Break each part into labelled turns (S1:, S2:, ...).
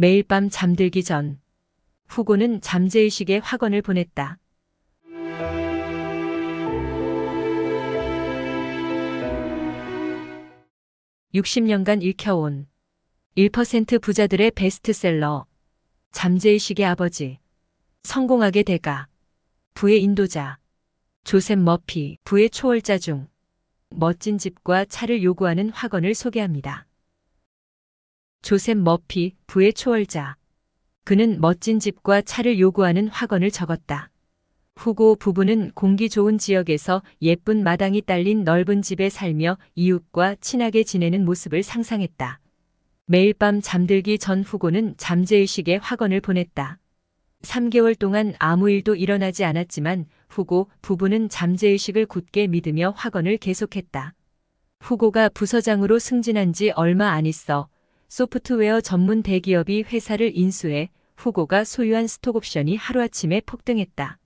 S1: 매일 밤 잠들기 전 후고는 잠재의식에 확언을 보냈다. (60년간) 읽혀온 1% 부자들의 베스트셀러 잠재의식의 아버지 성공하게 대가 부의 인도자 조셉 머피 부의 초월자 중 멋진 집과 차를 요구하는 확언을 소개합니다. 조셉 머피 부의 초월자 그는 멋진 집과 차를 요구하는 확언을 적었다. 후고 부부는 공기 좋은 지역에서 예쁜 마당이 딸린 넓은 집에 살며 이웃과 친하게 지내는 모습을 상상했다. 매일 밤 잠들기 전 후고는 잠재의식에 확언을 보냈다. 3개월 동안 아무 일도 일어나지 않았지만 후고 부부는 잠재의식을 굳게 믿으며 확언을 계속했다. 후고가 부서장으로 승진한 지 얼마 안 있어 소프트웨어 전문 대기업이 회사를 인수해 후고가 소유한 스톡옵션이 하루아침에 폭등했다.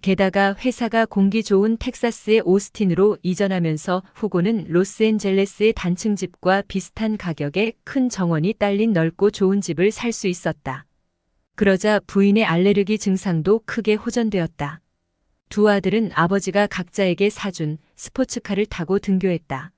S1: 게다가 회사가 공기 좋은 텍사스의 오스틴으로 이전하면서 후고는 로스앤젤레스의 단층 집과 비슷한 가격에 큰 정원이 딸린 넓고 좋은 집을 살 수 있었다. 그러자 부인의 알레르기 증상도 크게 호전되었다. 두 아들은 아버지가 각자에게 사준 스포츠카를 타고 등교했다.